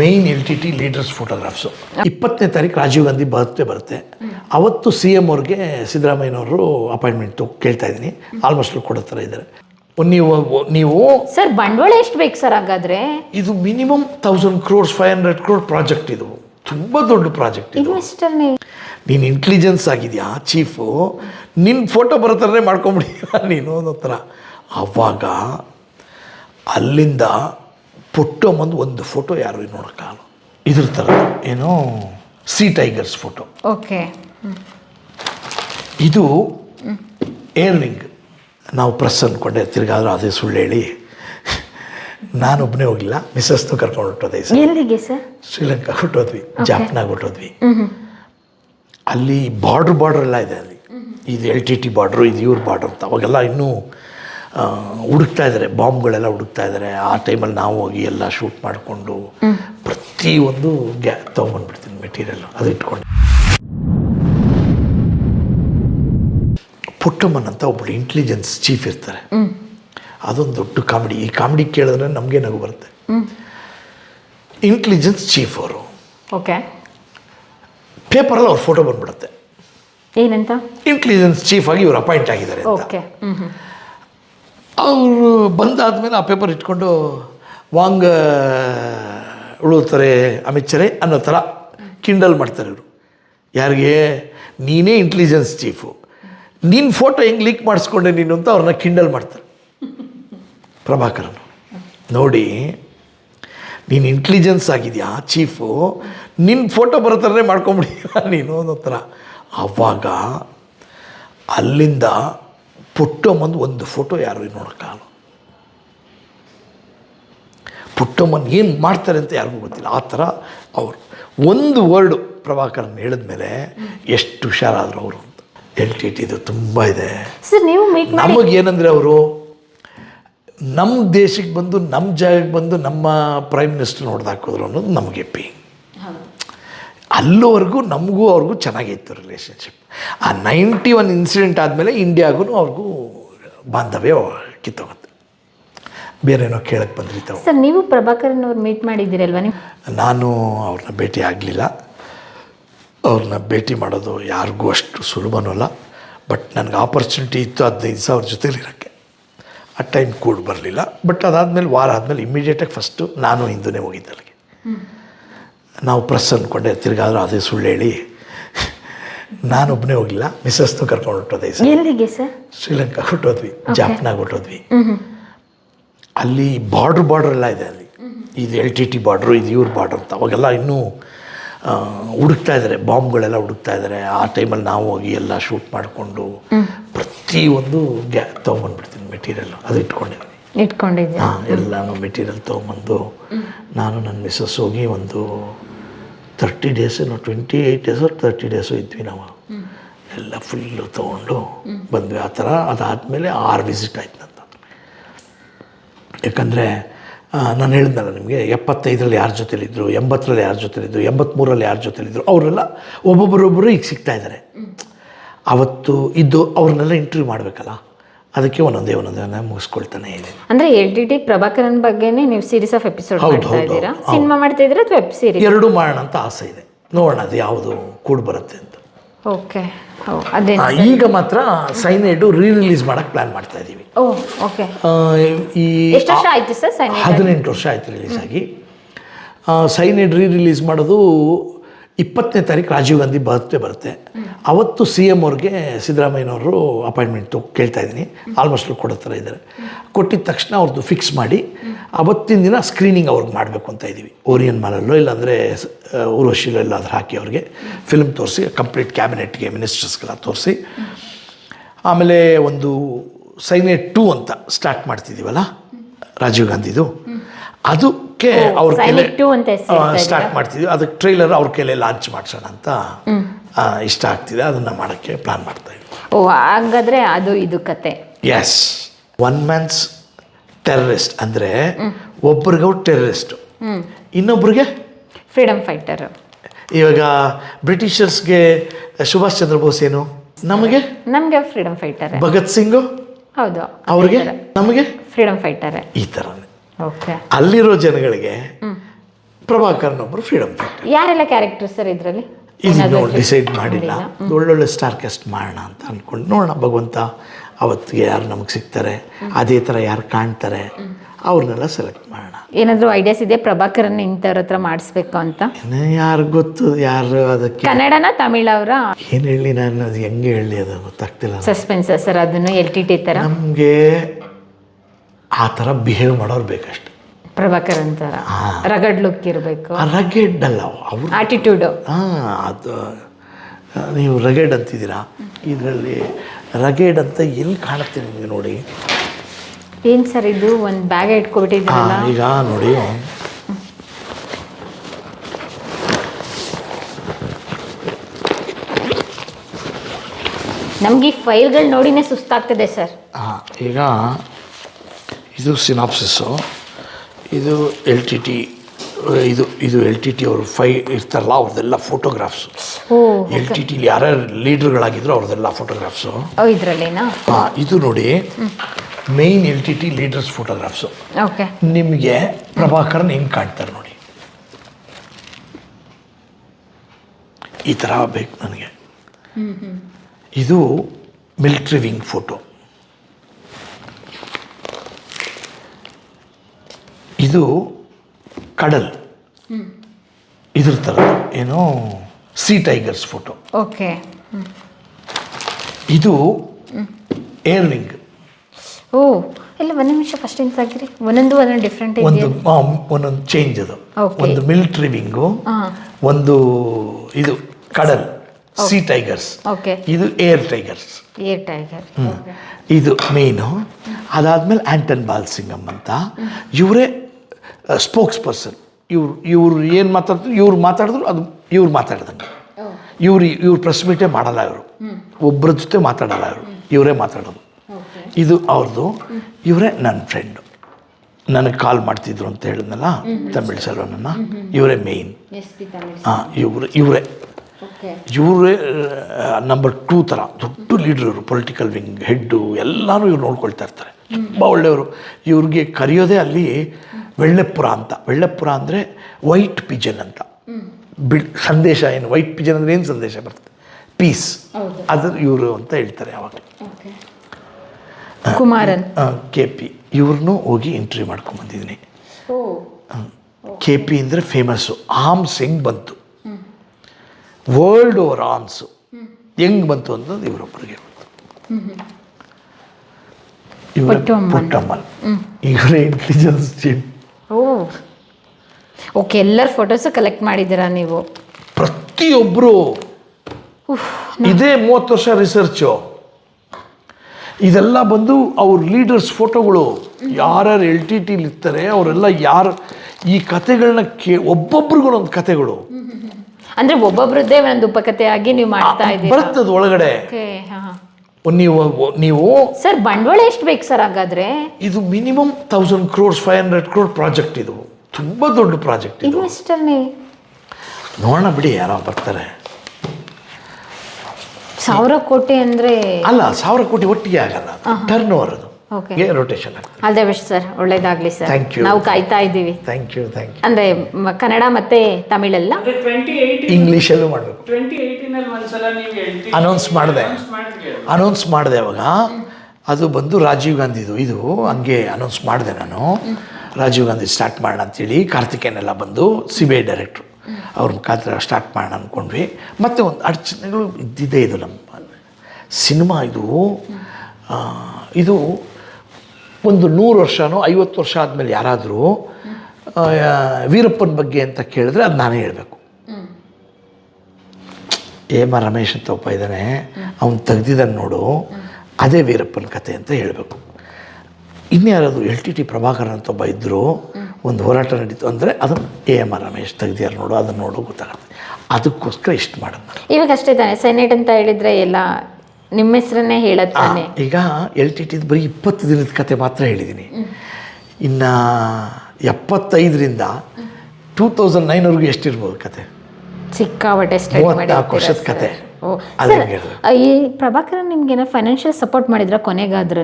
Main L T T leaders photographs ಇಪ್ಪತ್ತನೇ ತಾರೀಕು ರಾಜೀವ್ ಗಾಂಧಿ ಬರ್ತೇ ಬರುತ್ತೆ. ಅವತ್ತು ಸಿ ಎಂ ಅವ್ರಿಗೆ ಸಿದ್ದರಾಮಯ್ಯನವರು ಅಪಾಯಿಂಟ್ಮೆಂಟ್ ಕೇಳ್ತಾ ಇದ್ದೀನಿ. ಆಲ್ಮೋಸ್ಟ್ ಕೊಡೋ ಥರ ಇದ್ದಾರೆ ನೀವು ನೀವು ಸರ್ ಬಂಡವಾಳ ಎಷ್ಟು ಬೇಕು ಸರ್ ಹಾಗಾದ್ರೆ? ಇದು minimum thousand crores five hundred crore project ಇದು. ತುಂಬ ದೊಡ್ಡ ಪ್ರಾಜೆಕ್ಟ್ ಇದು. ನೀನು ಇಂಟೆಲಿಜೆನ್ಸ್ ಆಗಿದೆಯಾ ಚೀಫು ನಿನ್ನ ಫೋಟೋ ಬರೋ ಥರನೇ ಮಾಡ್ಕೊಂಬಿಡಿ ನೀನು ಅನ್ನೋ ಥರ ಆವಾಗ ಅಲ್ಲಿಂದ ಪುಟ್ಟೊಂಬಂದು ಒಂದು ಫೋಟೋ ಯಾರು ನೋಡೋಕ್ಕಾಗಲ್ಲ ಇದ್ರ ಥರ ಏನೋ ಸಿ ಟೈಗರ್ಸ್ ಫೋಟೋ. ಓಕೆ. ಇದು ಏರ್ ವಿಂಗ್ ನಾವು ಪ್ರೆಸ್ ಅಂದ್ಕೊಂಡೆ ತಿರ್ಗಾದ್ರೂ ಅದೇ ಸುಳ್ಳು ಹೇಳಿ. ನಾನೊಬ್ಬನೇ ಹೋಗಿಲ್ಲ ಮಿಸ್ಸಸ್ನು ಕರ್ಕೊಂಡು ಹೊಟ್ಟೋದೆ. ಎಲ್ಲಿಗೆ ಸರ್? ಶ್ರೀಲಂಕಾ ಹೊಟ್ಟೋದ್ವಿ ಜಾಪ್ನಾಗ ಹೊಟ್ಟೋದ್ವಿ. ಅಲ್ಲಿ ಬಾರ್ಡ್ರ್ ಬಾರ್ಡ್ರ್ ಎಲ್ಲ ಇದೆ ಅಲ್ಲಿ. ಇದು ಎಲ್ ಟಿ ಟಿ ಬಾರ್ಡ್ರು ಇದು ಇವ್ರ ಬಾರ್ಡ್ರ್ ಅಂತ. ಅವಾಗೆಲ್ಲ ಇನ್ನೂ ಹುಡುಕ್ತಾ ಇದ್ದಾರೆ. ಬಾಂಬ್ಗಳೆಲ್ಲ ಹುಡುಕ್ತಾ ಇದ್ದಾರೆ. ಆ ಟೈಮಲ್ಲಿ ನಾವು ಹೋಗಿ ಎಲ್ಲ ಶೂಟ್ ಮಾಡಿಕೊಂಡು ಪ್ರತಿಯೊಂದು ಗ್ಯಾ ತೊಗೊಂಡ್ಬಿಡ್ತೀನಿ ಮೆಟೀರಿಯಲ್ ಅದು ಇಟ್ಕೊಂಡು. ಪುಟ್ಟಮ್ಮನ್ ಅಂತ ಒಬ್ಬಳು ಇಂಟೆಲಿಜೆನ್ಸ್ ಚೀಫ್ ಇರ್ತಾರೆ. ಅದೊಂದು ದೊಡ್ಡ ಕಾಮಿಡಿ. ಈ ಕಾಮಿಡಿ ಕೇಳಿದ್ರೆ ನಮಗೆ ನಗು ಬರುತ್ತೆ. ಇಂಟೆಲಿಜೆನ್ಸ್ ಚೀಫ್ ಅವರು. ಓಕೆ. ಪೇಪರಲ್ಲಿ ಅವ್ರ ಫೋಟೋ ಬಂದ್ಬಿಡುತ್ತೆ. ಏನಂತ? ಇಂಟೆಲಿಜೆನ್ಸ್ ಚೀಫ್ ಆಗಿ ಇವ್ರು ಅಪಾಯಿಂಟ್ ಆಗಿದ್ದಾರೆ ಅಂತ. ಅವರು ಬಂದಾದ್ಮೇಲೆ ಆ ಪೇಪರ್ ಇಟ್ಕೊಂಡು ವಾಂಗ್ ಉಳುತ್ತಾರೆ ಅಮಿತ್ಸರೆ ಅನ್ನೋ ಥರ ಕಿಂಡಲ್ ಮಾಡ್ತಾರೆ ಇವರು. ಯಾರಿಗೆ? ನೀನೇ ಇಂಟೆಲಿಜೆನ್ಸ್ ಚೀಫು ನಿನ್ನ ಫೋಟೋ ಹೆಂಗೆ ಲೀಕ್ ಮಾಡಿಸ್ಕೊಂಡೆ ನೀನು ಅಂತ ಅವ್ರನ್ನ ಕಿಂಡಲ್ ಮಾಡ್ತಾರೆ. ಪ್ರಭಾಕರನು. ನೋಡಿ, ನೀನು ಇಂಟೆಲಿಜೆನ್ಸ್ ಆಗಿದೆಯಾ ಚೀಫು ನಿನ್ನ ಫೋಟೋ ಬರೋ ಥರನೇ ಮಾಡ್ಕೊಂಬಿಡಿ ನೀನು ಅನ್ನೋ ಥರ. ಆವಾಗ ಅಲ್ಲಿಂದ ಪುಟ್ಟಮ್ಮಂದು ಒಂದು ಫೋಟೋ ಯಾರು ನೋಡೋಕ್ಕಾಗಲ್ಲ ಪುಟ್ಟಮ್ಮನ್ ಏನು ಮಾಡ್ತಾರೆ ಅಂತ ಯಾರಿಗೂ ಗೊತ್ತಿಲ್ಲ. ಆ ಥರ ಅವರು ಒಂದು ವರ್ಡು ಹೇಳಿದ ಹೇಳಿದ್ಮೇಲೆ ಎಷ್ಟು ಹುಷಾರಾದರು ಅವರು ಅಂತ. ಎಲ್ ಟಿ ಟಿದು ತುಂಬ ಇದೆ. ನಮಗೆ ಏನಂದರೆ ನಮಗೇನಂದರೆ ಅವರು ನಮ್ಮ ದೇಶಕ್ಕೆ ಬಂದು ನಮ್ಮ ಜಾಗಕ್ಕೆ ಬಂದು ನಮ್ಮ ಪ್ರೈಮ್ ಮಿನಿಸ್ಟರ್ ನೋಡ್ದಾಕೋದ್ರು ಅನ್ನೋದು ನಮಗೆ ಪಿ ಅಲ್ಲಿವರೆಗೂ ನಮಗೂ ಅವ್ರಿಗೂ ಚೆನ್ನಾಗಿತ್ತು ರಿಲೇಷನ್ಶಿಪ್ ಆ ನೈಂಟಿ ಒನ್ ಇನ್ಸಿಡೆಂಟ್ ಆದಮೇಲೆ ಇಂಡಿಯಾಗೂ ಅವ್ರಿಗೂ ಬಾಂಧವ್ಯ ಕಿತ್ತೋಗುತ್ತೆ. ಬೇರೆನೋ ಕೇಳಕ್ಕೆ ಬಂದ್ರಿ ತಾವು ಸರ್ ನೀವು ಪ್ರಭಾಕರನ್ ಅವ್ರು ಮೀಟ್ ಮಾಡಿದ್ದೀರಲ್ವಾ? ನೀವು ನಾನು ಅವ್ರನ್ನ ಭೇಟಿ ಆಗಲಿಲ್ಲ. ಅವ್ರನ್ನ ಭೇಟಿ ಮಾಡೋದು ಯಾರಿಗೂ ಅಷ್ಟು ಸುಲಭನೂ ಅಲ್ಲ. ಬಟ್ ನನಗೆ ಆಪರ್ಚುನಿಟಿ ಇತ್ತು ಹದಿನೈದು ಸಾವಿರ ಜೊತೆಲಿರೋಕ್ಕೆ. ಆ ಟೈಮ್ ಕೂಡ ಬರಲಿಲ್ಲ. ಬಟ್ ಅದಾದಮೇಲೆ ವಾರ ಆದಮೇಲೆ ಇಮ್ಮಿಡಿಯೇಟಾಗಿ ಫಸ್ಟು ನಾನು ಹಿಂದೂನೇ ಹೋಗಿದ್ದೆ ಅಲ್ಲಿಗೆ. ನಾವು ಪ್ರೆಸ್ ಅಂದ್ಕೊಂಡೆ ತಿರ್ಗಾದ್ರೂ ಅದೇ ಸುಳ್ಳು ಹೇಳಿ. ನಾನೊಬ್ಬನೇ ಹೋಗಿಲ್ಲ ಮಿಸ್ಸಸ್ನು ಕರ್ಕೊಂಡು ಹೊಟ್ಟೋದೆ. ಎಲ್ಲಿಗೆ ಸರ್? ಶ್ರೀಲಂಕಾ ಹೊಟ್ಟೋದ್ವಿ ಜಾಫ್ನಾಗ ಹೊಟ್ಟೋದ್ವಿ. ಅಲ್ಲಿ ಬಾರ್ಡ್ರ್ ಬಾರ್ಡ್ರ್ ಎಲ್ಲ ಇದೆ ಅಲ್ಲಿ. ಇದು ಎಲ್ ಟಿ ಟಿ ಬಾರ್ಡ್ರು ಇದು ಇವ್ರ ಬಾರ್ಡ್ರ್ ಅಂತ. ಅವಾಗೆಲ್ಲ ಇನ್ನೂ ಹುಡುಕ್ತಾ ಇದ್ದಾರೆ ಬಾಂಬ್ಗಳೆಲ್ಲ ಹುಡುಕ್ತಾ ಇದ್ದಾರೆ ಆ ಟೈಮಲ್ಲಿ ನಾವು ಹೋಗಿ ಎಲ್ಲ ಶೂಟ್ ಮಾಡಿಕೊಂಡು ಪ್ರತಿಯೊಂದು ಗ್ಯಾ ತೊಗೊಂಬಂದ್ಬಿಡ್ತೀನಿ ಮೆಟೀರಿಯಲ್. ಅದು ಇಟ್ಕೊಂಡಿದ್ದೀನಿ ಇಟ್ಕೊಂಡಿದ್ದೆ ಹಾಂ ಎಲ್ಲನೂ ಮೆಟೀರಿಯಲ್ ತೊಗೊಂಬಂದು ನಾನು ನನ್ನ ಮಿಸ್ಸಸ್ ಹೋಗಿ ಒಂದು ತರ್ಟಿ ಡೇಸೇನೋ ಟ್ವೆಂಟಿ ಏಯ್ಟ್ ಡೇಸೋ ತರ್ಟಿ ಡೇಸು ಇದ್ವಿ ನಾವು. ಎಲ್ಲ ಫುಲ್ಲು ತೊಗೊಂಡು ಬಂದ್ವಿ. ಆ ಥರ ಅದಾದಮೇಲೆ ಆರು ವಿಸಿಟ್ ಆಯ್ತು ನಂತ ಯಾಕಂದರೆ ನಾನು ಹೇಳಿದ್ನಲ್ಲ ನಿಮಗೆ ಎಪ್ಪತ್ತೈದರಲ್ಲಿ ಯಾರ ಜೊತೆಲಿದ್ದರು ಎಂಬತ್ತರಲ್ಲಿ ಯಾರ ಜೊತೆಲಿದ್ದರು ಎಂಬತ್ತ್ಮೂರಲ್ಲಿ ಯಾರ ಜೊತೆಲಿದ್ದರು ಅವರೆಲ್ಲ ಒಬ್ಬೊಬ್ಬರೊಬ್ಬರು ಈಗ ಸಿಗ್ತಾ ಇದ್ದಾರೆ ಅವತ್ತು ಇದ್ದು ಅವ್ರನ್ನೆಲ್ಲ ಇಂಟರ್ವ್ಯೂ ಮಾಡಬೇಕಲ್ಲ. ಅದಕ್ಕೆ ಒಂದೊಂದೇ ಒಂದೊಂದೇ ಮುಗಿಸ್ಕೊಳ್ತಾನೆ ಇದೆ ಅಂದ್ರೆ ಎಲ್ ಟಿ ಟಿ ಪ್ರಭಾಕರನ್ ಬಗ್ಗೆನೇ ನೀವು ಸೀರೀಸ್ ಆಫ್ ಎಪಿಸೋಡ್ ಮಾಡ್ತಾ ಇದ್ದೀರಾ. ಸಿನಿಮಾ ಮಾಡ್ತಾ ಇದ್ರೆ ಅಥವಾ ವೆಬ್ ಸೀರೀಸ್ ಎರಡೂ ಮಾಡೋಣ ಅಂತ ಆಸೆ ಇದೆ. ನೋಡೋಣ ಅದು ಯಾವುದು ಕೂಡ ಬರುತ್ತೆ ಅಂತ. ಓಕೆ ಅದೇ ಈಗ ಮಾತ್ರ ಸೈನೈಡು ರೀ ರಿಲೀಸ್ ಮಾಡಕ್ ಪ್ಲಾನ್ ಮಾಡ್ತಾ ಇದ್ದೀವಿ. ಓಕೆ ಈ ಎಷ್ಟು ವರ್ಷ ಆಯ್ತು ಸರ್ ಹದಿನೆಂಟು ವರ್ಷ ಆಯ್ತು ರಿಲೀಸ್ ಆಗಿ. ಸೈನೈಡ್ ರೀ ರಿಲೀಸ್ ಮಾಡೋದು ಇಪ್ಪತ್ತನೇ ತಾರೀಕು ರಾಜೀವ್ ಗಾಂಧಿ ಬರ್ತ್ಡೇ ಬರುತ್ತೆ. ಅವತ್ತು ಸಿ ಎಂ ಅವ್ರಿಗೆ ಸಿದ್ದರಾಮಯ್ಯನವರು ಅಪಾಯಿಂಟ್ಮೆಂಟು ಕೇಳ್ತಾ ಇದ್ದೀನಿ. ಆಲ್ಮೋಸ್ಟ್ ಕೊಡೋ ಥರ ಇದ್ದಾರೆ. ಕೊಟ್ಟಿದ ತಕ್ಷಣ ಅವ್ರದ್ದು ಫಿಕ್ಸ್ ಮಾಡಿ, ಅವತ್ತಿನ ದಿನ ಸ್ಕ್ರೀನಿಂಗ್ ಅವ್ರಿಗೆ ಮಾಡಬೇಕು ಅಂತ ಇದ್ದೀವಿ. ಓರಿಯನ್ ಮಾಲಲ್ಲೋ ಇಲ್ಲಾಂದರೆ ಊರ್ವಶಿಲೋ ಎಲ್ಲಾದ್ರೂ ಹಾಕಿ ಅವ್ರಿಗೆ ಫಿಲ್ಮ್ ತೋರಿಸಿ ಕಂಪ್ಲೀಟ್ ಕ್ಯಾಬಿನೆಟ್ಗೆ ಮಿನಿಸ್ಟರ್ಸ್ಗೆಲ್ಲ ತೋರಿಸಿ. ಆಮೇಲೆ ಒಂದು ಸೈನೇಟ್ ಟೂ ಅಂತ ಸ್ಟಾರ್ಟ್ ಮಾಡ್ತಿದ್ದೀವಲ್ಲ, ರಾಜೀವ್ ಗಾಂಧಿದು. ಅದಕ್ಕೆ ಅವ್ರ ಕೈಲೇ Sainet 2 ಅಂತ ಸ್ಟಾರ್ಟ್ ಮಾಡ್ತಿದ್ವಿ. ಅದಕ್ಕೆ ಟ್ರೈಲರ್ ಅವ್ರ ಕೈಲೇ ಲಾಂಚ್ ಮಾಡಿಸೋಣ ಅಂತ ಇಷ್ಟ ಆಗ್ತಿದೆ. ಅದನ್ನ ಮಾಡೋಕ್ಕೆ ಪ್ಲಾನ್ ಮಾಡ್ತಾ ಇದ್ವಿ. ಓ ಹಾಗಾದ್ರೆ ಅದು ಇದು ಕತೆ. ಎಸ್ ಒನ್ ಮ್ಯಾನ್ಸ್ ಟೆರರಿಸ್ಟ್ ಅಂದರೆ ಒಬ್ರಿಗೆ ಅವ್ರು ಟೆರರಿಸ್ಟು ಇನ್ನೊಬ್ರಿಗೆ? ಫ್ರೀಡಮ್ ಫೈಟರ್ ಇವಾಗ ಬ್ರಿಟಿಷರ್ಸ್ಗೆ ಸುಭಾಷ್ ಚಂದ್ರ ಬೋಸ್ ಏನು? ನಮಗೆ? ನಮಗೆ ಫ್ರೀಡಮ್ ಫೈಟರ್ ಭಗತ್ ಸಿಂಗು? ಹೌದು. ಅವ್ರಿಗೆ? ನಮಗೆ? ಫ್ರೀಡಮ್ ಫೈಟರ್ ಈ ಥರನೇ ಅಲ್ಲಿರೋ ಜನಗಳಿಗೆ ಪ್ರಭಾಕರ್ನ ಒಬ್ಬರು ಫ್ರೀಡಮ್ ಯಾರೆಲ್ಲ ಕ್ಯಾರೆಕ್ಟರ್ ಸರ್ ಇದರಲ್ಲಿ? ಇದು ಡಿಸೈಡ್ ಮಾಡಿಲ್ಲ. ಒಳ್ಳೊಳ್ಳೆ ಸ್ಟಾರ್ ಕಾಸ್ಟ್ ಮಾಡೋಣ ಅಂತ ಅಂದ್ಕೊಂಡು ನೋಡೋಣ. ಭಗವಂತ ಅವತ್ತಿಗೆ ಯಾರು ನಮಗೆ ಸಿಗ್ತಾರೆ ಅದೇ ಥರ ಯಾರು ಕಾಣ್ತಾರೆ ಅವ್ರನ್ನೆಲ್ಲ ಸೆಲೆಕ್ಟ್ ಮಾಡೋಣ. ಏನಾದರೂ ಐಡಿಯಾಸ್ ಇದೆ ಪ್ರಭಾಕರನ್ನ ಇಂಥವ್ರ ಹತ್ರ ಮಾಡಿಸ್ಬೇಕು ಅಂತ? ಯಾರು ಗೊತ್ತು ಯಾರು ಅದಕ್ಕೆ ಕನ್ನಡನ ತಮಿಳ್ ಅವರ? ಏನು ಹೇಳಿ ನಾನು ಅದು ಹೆಂಗೆ ಹೇಳಿ ಅದು ಗೊತ್ತಾಗ್ತಿಲ್ಲ ಸಸ್ಪೆನ್ಸ್ ಸರ್ ಅದನ್ನು ಎಲ್ ಟಿ ಟಿ ಥರ ನಮಗೆ ಆ ಥರ ಬಿಹೇವ್ ಮಾಡೋರು ಬೇಕಷ್ಟೆ. ಪ್ರಭಾಕರ್ ಅಂತ ರಗಡ್ ಲುಕ್ ಇರಬೇಕು. ರಗಡ್ ಅಲ್ಲ ಆಟಿಟ್ಯೂಡ್ ಆಟಿಟ್ಯೂಡು ಹಾಂ ಅದು ನೀವು ರಗೆಡ್ ಅಂತಿದ್ದೀರಾ? ಇದರಲ್ಲಿ ರಗೆಡ್ ಅಂತ ಎಲ್ಲಿ ಕಾಣುತ್ತೆ ನಿಮಗೆ ನೋಡಿ? ಏನು ಸರ್ ಇದು? ಒಂದು ಬ್ಯಾಗ್ ಇಟ್ಕೊಬಿಟ್ಟಿದ್ದೀರಾ ಇಟ್ಕೊಬಿಟ್ಟಿದ್ದೀರಲ್ಲ? ಈಗ ನೋಡಿ. ನಮ್ಗೆ ಈ ಫೈಲ್ಗಳು ನೋಡಿನೇ ಸುಸ್ತಾಗ್ತದೆ ಸರ್. ಹಾಂ ಈಗ ಇದು ಸಿನಾಪ್ಸಿಸ್ಸು ಇದು ಎಲ್ ಟಿ ಟಿ ಇದು ಇದು ಎಲ್ ಟಿ ಟಿ ಅವರು ಫೈ ಇರ್ತಾರಲ್ಲ ಅವ್ರದ್ದೆಲ್ಲ ಫೋಟೋಗ್ರಾಫ್ಸು ಎಲ್ ಟಿ ಟಿಲಿ ಯಾರ್ಯಾರು ಲೀಡ್ರ್ಗಳಾಗಿದ್ರು ಅವ್ರದ್ದೆಲ್ಲ ಫೋಟೋಗ್ರಾಫ್ಸು ಹಾಂ ಇದು ನೋಡಿ main L T T leaders photographs okay ನಿಮಗೆ ಪ್ರಭಾಕರನ್ ಹೆಂಗೆ ಕಾಣ್ತಾರೆ ನೋಡಿ. ಈ ಥರ ಬೇಕು ನನಗೆ. ಇದು ಮಿಲ್ಟ್ರಿ ವಿಂಗ್ ಫೋಟೋ ಇದು ಕಡಲ್. ಇದ್ರ ಥರ ಏನೋ ಸಿ ಟೈಗರ್ಸ್ ಫೋಟೋ ಓಕೆ. ಇದು ಏರ್ ವಿಂಗ್ ಓ ಇಲ್ಲ ಒಂದು ನಿಮಿಷ ಫಸ್ಟ್ ಇಂತ ಆಗಿರಿ ಒಂದೊಂದು ಒಂದೊಂದು ಡಿಫ್ರೆಂಟ್ ಒಂದು ಒಂದೊಂದು ಚೇಂಜ್ ಅದು. ಒಂದು ಮಿಲಿಟ್ರಿ ವಿಂಗು ಒಂದು ಇದು ಕಡಲ್ ಸೀ ಟೈಗರ್ಸ್ ಓಕೆ ಇದು ಏರ್ ಟೈಗರ್ಸ್ ಏರ್ ಟೈಗರ್ ಇದು ಮೇನು ಅದಾದ್ಮೇಲೆ ಆಂಟನ್ ಬಾಲ್ ಸಿಂಗಮ್ ಅಂತ ಇವರೇ ಸ್ಪೋಕ್ಸ್ ಪರ್ಸನ್ ಇವ್ರು ಇವ್ರು ಏನು ಮಾತಾಡ್ತಾರೆ ಇವ್ರು ಮಾತಾಡಿದ್ರು ಅದು ಇವ್ರು ಮಾತಾಡ್ದಂಗೆ. ಇವ್ರು ಇವ್ರು ಪ್ರೆಸ್ ಮೀಟೇ ಮಾಡಲ್ಲ ಇವರು. ಒಬ್ಬರ ಜೊತೆ ಮಾತಾಡಲ್ಲ ಇವರು. ಇವರೇ ಮಾತಾಡೋದು. ಇದು ಅವ್ರದ್ದು ಇವರೇ ನನ್ನ ಫ್ರೆಂಡು ನನಗೆ ಕಾಲ್ ಮಾಡ್ತಿದ್ರು ಅಂತ ಹೇಳಿದ್ನಲ್ಲ ತಮಿಳ್ ಸೆಲ್ವನನ್ನ. ಇವರೇ ಮೇಯ್ನ್ ಹಾಂ ಇವರು ಇವರೇ. ಇವರೇ ನಂಬರ್ ಟೂ ಥರ ದೊಡ್ಡ ಲೀಡ್ರ್ ಇವರು ಪೊಲಿಟಿಕಲ್ ವಿಂಗ್ ಹೆಡ್ಡು ಎಲ್ಲರೂ ಇವ್ರು ನೋಡ್ಕೊಳ್ತಾ ಇರ್ತಾರೆ. ತುಂಬ ಒಳ್ಳೆಯವರು. ಇವ್ರಿಗೆ ಕರೆಯೋದೇ ಅಲ್ಲಿ ವೆಳ್ಳೆಪುರ ಅಂತ. ವೆಳ್ಳೆಪುರ ಅಂದರೆ ವೈಟ್ ಪಿಜನ್ ಅಂತ. ಬಿಡ್ ಸಂದೇಶ ಏನು? ವೈಟ್ ಪಿಜನ್ ಅಂದರೆ ಏನು ಸಂದೇಶ ಬರ್ತದೆ? ಪೀಸ್. ಅದು ಇವರು ಅಂತ ಹೇಳ್ತಾರೆ ಯಾವಾಗ ಓಕೆ. ಕುಮಾರನ್. ಕೆ ಪಿ ಇವ್ರನ್ನೂ ಹೋಗಿ ಎಂಟ್ರಿ ಮಾಡ್ಕೊಂಬಂದಿದ್ದೀನಿ ಕೆ ಪಿ ಅಂದರೆ ಫೇಮಸ್ಸು ಆರ್ಮ್ಸ್ ಹೆಂಗೆ ಬಂತು? ವರ್ಲ್ಡ್ ಓವರ್ ಆಮ್ಸು ಹೆಂಗೆ ಬಂತು ಅಂತಂದು ಇವರೊಬ್ಬರಿಗೆ ಇವರ ಪುಟ್ಟಮ್ಮಲ್ ಇವರ ಇವರೇ ಇಂಟೆಲಿಜೆನ್ಸ್ ಓ. ಓಕೆ ಎಲ್ಲರ ಫೋಟೋಸು ಕಲೆಕ್ಟ್ ಮಾಡಿದ್ದೀರಾ ನೀವು? ಪ್ರತಿಯೊಬ್ಬರು ಇದೇ ಮೂವತ್ತು ವರ್ಷ ರಿಸರ್ಚು ಇದೆಲ್ಲ ಬಂದು ಅವ್ರ ಲೀಡರ್ಸ್ ಫೋಟೋಗಳು ಯಾರ್ಯಾರು ಎಲ್ ಟಿ ಟಿಲಿ ಇರ್ತಾರೆ ಅವರೆಲ್ಲ ಯಾರು ಈ ಕತೆಗಳನ್ನ ಕೇ ಒಬ್ಬೊಬ್ರುಗಳು ಒಂದು ಕತೆಗಳು. ಅಂದ್ರೆ ಒಬ್ಬೊಬ್ರದ್ದೇ ಒಂದು ಉಪಕಥೆಯಾಗಿ ನೀವು ಮಾಡ್ತಾ ಇದ್ದೀರಾ? ಬರ್ತದ ಒಳಗಡೆ. ನೀವು ನೀವು ಸರ್ ಬಂಡವಾಳ ಎಷ್ಟು ಬೇಕು ಸರ್ ಹಾಗಾದ್ರೆ? ಇದು minimum thousand crores five hundred crore project ಇದು. ತುಂಬ ದೊಡ್ಡ ಪ್ರಾಜೆಕ್ಟ್ ಇದು. ಇನ್ವೆಸ್ಟರ್ನೇ? ನೋಡೋಣ ಬಿಡಿ ಯಾರೋ ಬರ್ತಾರೆ. ಸಾವಿರ ಕೋಟಿ ಅಂದ್ರೆ ಅಲ್ಲ ಸಾವಿರ ಕೋಟಿ ಒಟ್ಟಿಗೆ ಆಗಲ್ಲ. ಟರ್ನ್ ಓವರ್ ಅದು. ಓಕೆ ರೊಟೇಷನ್ ಆಗ್ತದೆ. ಆಲ್ ದ ಬೆಸ್ಟ್ ಸರ್ ಒಳ್ಳೇದಾಗ್ಲಿ ಸರ್ ಥ್ಯಾಂಕ್ ಯು ನಾವು ಕಾಯ್ತಾ ಇದ್ದೀವಿ. ಥ್ಯಾಂಕ್ ಯು ಥ್ಯಾಂಕ್ ಯು ಅಂದ್ರೆ ಮ- ಕನ್ನಡ ಮತ್ತೆ ತಮಿಳೆಲ್ಲ? ಅದೇ ಟ್ವೆಂಟಿ ಏಯ್ಟಿ ಇಂಗ್ಲೀಷಲ್ಲೂ ಮಾಡಬೇಕು. ಟ್ವೆಂಟಿ ಏಯ್ಟೀನಲ್ಲಿ ಒಂದ್ಸಲ ನೀವು ಹೇಳ್ತೀವಿ ಅನೌನ್ಸ್ ಮಾಡಿದೆ. ಮಾಡಿದ್ರಿ ಅನೌನ್ಸ್ ಮಾಡಿದೆ ಅವಾಗ. ಅದು ಬಂದು ರಾಜೀವ್ ಗಾಂಧಿದು. ಇದು ಹಂಗೆ ಅನೌನ್ಸ್ ಮಾಡಿದೆ ನಾನು. ರಾಜೀವ್ ಗಾಂಧಿ ಸ್ಟಾರ್ಟ್ ಮಾಡೋಣ ಅಂತೇಳಿ ಕಾರ್ತಿಕೇಯನೆಲ್ಲ ಬಂದು ಸಿ ಬಿ ಐ ಡೈರೆಕ್ಟ್ರು ಅವ್ರ ಮುಖಾಂತರ ಸ್ಟಾರ್ಟ್ ಮಾಡೋಣ ಅಂದ್ಕೊಂಡ್ವಿ ಮತ್ತು ಒಂದು ಅಡಚಣೆಗಳು ಇದ್ದಿದ್ದೇ ಇದು ನಮ್ಮ ಸಿನಿಮಾ ಇದು. ಆ, ಇದು ಒಂದು ನೂರು ವರ್ಷನೋ ಐವತ್ತು ವರ್ಷ ಆದಮೇಲೆ ಯಾರಾದರೂ ವೀರಪ್ಪನ ಬಗ್ಗೆ ಅಂತ ಕೇಳಿದ್ರೆ ಅದು ನಾನೇ ಹೇಳಬೇಕು. ಏಮ ರಮೇಶ್ ಅಂತ ಒಬ್ಬ ಇದ್ದಾನೆ ಅವನು ತೆಗ್ದಿದ್ದಾನೆ ನೋಡು, ಅದೇ ವೀರಪ್ಪನ ಕತೆ ಅಂತ ಹೇಳಬೇಕು. ಇನ್ಯಾರದು ಎಲ್ ಟಿ ಟಿ ಪ್ರಭಾಕರ್ ಅಂತ ಒಬ್ಬ ಇದ್ದರು ಒಂದು ಹೋರಾಟ ನಡೀತು ಅಂದರೆ ಅದನ್ನು ಎ ಎಂ ಆರ್ ರಮೇಶ್ ತೆಗ್ದಿಯಾರು ನೋಡು ಅದನ್ನು ನೋಡು ಗೊತ್ತಾಗುತ್ತೆ. ಅದಕ್ಕೋಸ್ಕರ ಇಷ್ಟು ಮಾಡೋದು ಇವಾಗ ಅಷ್ಟೇ ತಾನೆ, ಸೆನೆಟ್ ಅಂತ ಹೇಳಿದರೆ ಎಲ್ಲ ನಿಮ್ಮ ಹೆಸರನ್ನೇ ಹೇಳತ್ತಾನೆ. ಈಗ ಎಲ್ ಟಿ ಟಿದು ಬರೀ ಇಪ್ಪತ್ತು ದಿನದ ಕತೆ ಮಾತ್ರ ಹೇಳಿದ್ದೀನಿ ಇನ್ನು ಎಪ್ಪತ್ತೈದರಿಂದ ಟೂ ತೌಸಂಡ್ ನೈನ್ವರೆಗೂ ಎಷ್ಟಿರ್ಬೋದು ಕತೆ? ಸಿಕ್ಕಾಪಟ್ಟೆ ಮೂವತ್ನಾಲ್ಕು ವರ್ಷದ ಕತೆ. ಈ ಪ್ರಭಾಕರನ್ ನಿಮ್ಗೆ ಏನೋ ಫೈನಾನ್ಷಿಯಲ್ ಸಪೋರ್ಟ್ ಮಾಡಿದ್ರ ಕೊನೆಗಾದ್ರೂ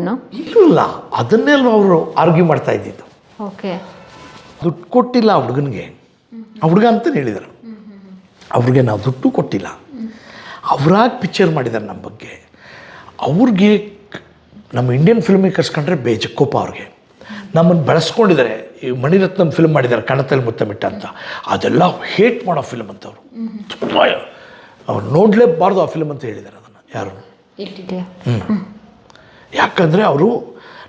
ಇಲ್ಲ ಅದನ್ನೆಲ್ಲ ಅವರು ಆರ್ಗ್ಯೂ ಮಾಡ್ತಾ ಇದ್ದಿದ್ದು. ಓಕೆ. ದುಡ್ಡು ಕೊಟ್ಟಿಲ್ಲ ಆ ಹುಡುಗನಿಗೆ. ಆ ಹುಡುಗ ಅಂತ ಹೇಳಿದರು. ಅವ್ರಿಗೆ ನಾವು ದುಡ್ಡು ಕೊಟ್ಟಿಲ್ಲ. ಅವರಾಗಿ ಪಿಕ್ಚರ್ ಮಾಡಿದ್ದಾರೆ ನಮ್ಮ ಬಗ್ಗೆ. ಅವ್ರಿಗೆ ನಮ್ಮ ಇಂಡಿಯನ್ ಫಿಲ್ಮ್ ಮೇಕರ್ಸ್ ಕಂಡ್ರೆ ಬೇಜ ಕೋಪ ಅವ್ರಿಗೆ. ನಮ್ಮನ್ನು ಬೆಳೆಸ್ಕೊಂಡಿದ್ದಾರೆ ಈ ಮಣಿರತ್ನಂ ಫಿಲ್ಮ್ ಮಾಡಿದ್ದಾರೆ ಕಣತಲ್ಲಿ ಮುತ್ತಮಿಟ್ಟ ಅಂತ. ಅದೆಲ್ಲ ಹೇಟ್ ಮಾಡೋ ಫಿಲ್ಮ್ ಅಂತ ಅವರು. ತುಂಬ ಅವ್ರು ನೋಡಲೇಬಾರ್ದು ಆ ಫಿಲ್ಮ್ ಅಂತ ಹೇಳಿದ್ದಾರೆ ಅದನ್ನು ಯಾರು? ಹ್ಞೂ ಯಾಕಂದರೆ ಅವರು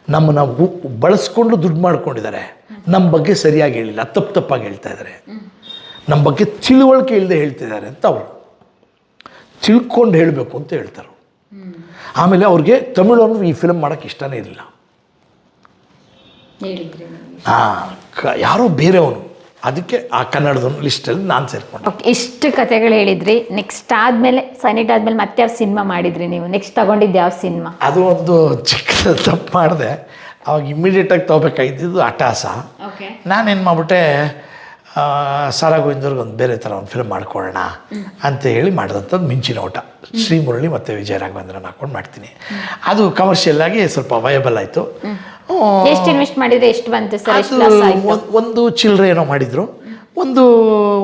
ನಮ್ಮನ್ನು ಬಳಸ್ಕೊಂಡು ದುಡ್ಡು ಮಾಡ್ಕೊಂಡಿದ್ದಾರೆ ನಮ್ಮ ಬಗ್ಗೆ ಸರಿಯಾಗಿ ಹೇಳಿಲ್ಲ ತಪ್ಪು ತಪ್ಪಾಗಿ ಹೇಳ್ತಾ ಇದ್ದಾರೆ ನಮ್ಮ ಬಗ್ಗೆ ತಿಳುವಳಿಕೆ ಇಲ್ಲದೆ ಹೇಳ್ತಿದ್ದಾರೆ ಅಂತ ಅವರು. ತಿಳ್ಕೊಂಡು ಹೇಳಬೇಕು ಅಂತ ಹೇಳ್ತಾರೆ ಆಮೇಲೆ ಅವ್ರಿಗೆ ತಮಿಳು ತಮಿಳನ್ನು ಈ ಫಿಲ್ಮ್ ಮಾಡೋಕ್ಕೆ ಇಷ್ಟನೇ ಇರಲಿಲ್ಲ ಹಾಂ ಕ ಯಾರೋ ಬೇರೆಯವನು. ಅದಕ್ಕೆ ಆ ಕನ್ನಡದ ಲಿಸ್ಟಲ್ಲಿ ನಾನು ಸೇರ್ಕೊಂಡೆ. ಓಕೆ ಇಷ್ಟು ಕಥೆಗಳು ಹೇಳಿದ್ರಿ. ನೆಕ್ಸ್ಟ್ ಆದ್ಮೇಲೆ ಸನಿಟ್ ಆದ್ಮೇಲೆ ಮತ್ತೆ ಯಾವ ಸಿನಿಮಾ ಮಾಡಿದ್ರಿ ನೀವು? ನೆಕ್ಸ್ಟ್ ತಗೊಂಡಿದ್ದು ಯಾವ ಸಿನಿಮಾ ಅದು ಒಂದು ಚಿಕ್ಕ ತಪ್ಪು ಮಾಡಿದೆ. ಅವಾಗ ಇಮ್ಮಿಡಿಯೇಟಾಗಿ ತೊಗೋಬೇಕಾಗಿದ್ದು ಅಟಾಸ ಓಕೆ ನಾನೇನು ಮಾಡ್ಬಿಟ್ಟೆ ಸಾರಾ ಗೋವಿಂದರ್ಗೆ ಒಂದು ಬೇರೆ ಥರ ಒಂದು ಫಿಲ್ಮ್ ಮಾಡ್ಕೊಳ್ಳೋಣ ಅಂತ ಹೇಳಿ ಮಾಡಿದಂಥದ್ದು ಮಿಂಚಿನ ಓಟ ಶ್ರೀಮುರಳಿ ಮತ್ತು ವಿಜಯ ರಾಘವೇಂದ್ರನ ಹಾಕೊಂಡು ಮಾಡ್ತೀನಿ. ಅದು ಕಮರ್ಷಿಯಲ್ ಆಗಿ ಸ್ವಲ್ಪ ವಯಬಲ್ ಆಯಿತು. ಎಷ್ಟು ಇನ್ವೆಸ್ಟ್ ಮಾಡಿದ್ರೆ ಎಷ್ಟು ಬಂತು ಸರ್? ಒಂದು ಚಿಲ್ಲರೆ ಏನೋ ಮಾಡಿದರು. ಒಂದು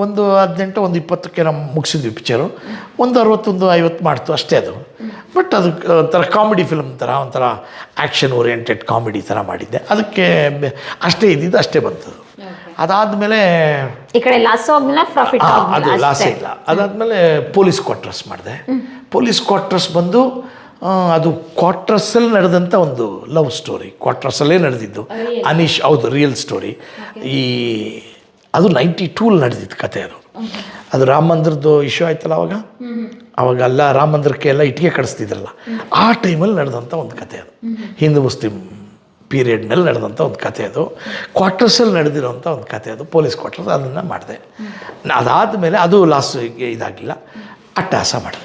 ಒಂದು ಹದಿನೆಂಟು ಒಂದು ಇಪ್ಪತ್ತಕ್ಕೆ ನಾವು ಮುಗಿಸಿದ್ವಿ ಪಿಕ್ಚರು ಒಂದು ಅರವತ್ತೊಂದು ಐವತ್ತು ಮಾಡ್ತು ಅಷ್ಟೇ ಅದು. ಬಟ್ ಅದು ಒಂಥರ ಕಾಮಿಡಿ ಫಿಲ್ಮ್ ಥರ ಒಂಥರ ಆ್ಯಕ್ಷನ್ ಓರಿಯೆಂಟೆಡ್ ಕಾಮಿಡಿ ಥರ ಮಾಡಿದ್ದೆ. ಅದಕ್ಕೆ ಅಷ್ಟೇ ಇದ್ದಿದ್ದು ಅಷ್ಟೇ ಬಂತು. ಅದಾದಮೇಲೆ ಈ ಕಡೆ ಲಾಸ್ ಪ್ರಾಫಿಟ್ ಅದು ಲಾಸೇ ಇಲ್ಲ. ಅದಾದ್ಮೇಲೆ ಪೊಲೀಸ್ ಕ್ವಾರ್ಟರ್ಸ್ ಮಾಡಿದೆ. ಪೊಲೀಸ್ ಕ್ವಾರ್ಟರ್ಸ್ ಬಂದು ಅದು ಕ್ವಾರ್ಟರ್ಸಲ್ಲಿ ನಡೆದಂಥ ಒಂದು ಲವ್ ಸ್ಟೋರಿ ಕ್ವಾರ್ಟರ್ಸಲ್ಲೇ ನಡೆದಿದ್ದು. ಅನೀಶ್ ಹೌದು ರಿಯಲ್ ಸ್ಟೋರಿ ಈ ಅದು ನೈಂಟಿ ಟೂಲ್ ನಡೆದಿದ್ದು ಕತೆ ಅದು. ಅದು ರಾಮ ಮಂದಿರದ್ದು ಇಶ್ಯೂ ಆಯ್ತಲ್ಲ ಅವಾಗ? ಅವಾಗ ಅಲ್ಲ ರಾಮ ಮಂದಿರಕ್ಕೆ ಎಲ್ಲ ಇಟ್ಟಿಗೆ ಕಡಿಸ್ತಿದ್ರಲ್ಲ. ಆ ಟೈಮಲ್ಲಿ ನಡೆದಂಥ ಒಂದು ಕತೆ ಅದು. ಹಿಂದೂ ಮುಸ್ಲಿಂ ಪೀರಿಯಡ್ನಲ್ಲಿ ನಡೆದಂಥ ಒಂದು ಕತೆ ಅದು. ಕ್ವಾರ್ಟರ್ಸಲ್ಲಿ ನಡೆದಿರೋಂಥ ಒಂದು ಕತೆ ಅದು. ಪೊಲೀಸ್ ಕ್ವಾರ್ಟರ್ಸ್ ಅದನ್ನು ಮಾಡಿದೆ. ಅದಾದ ಮೇಲೆ ಅದು ಲಾಸ್ ಇದಾಗಿಲ್ಲ. ಅಟ್ಟಹಾಸ ಮಾಡಿದೆ.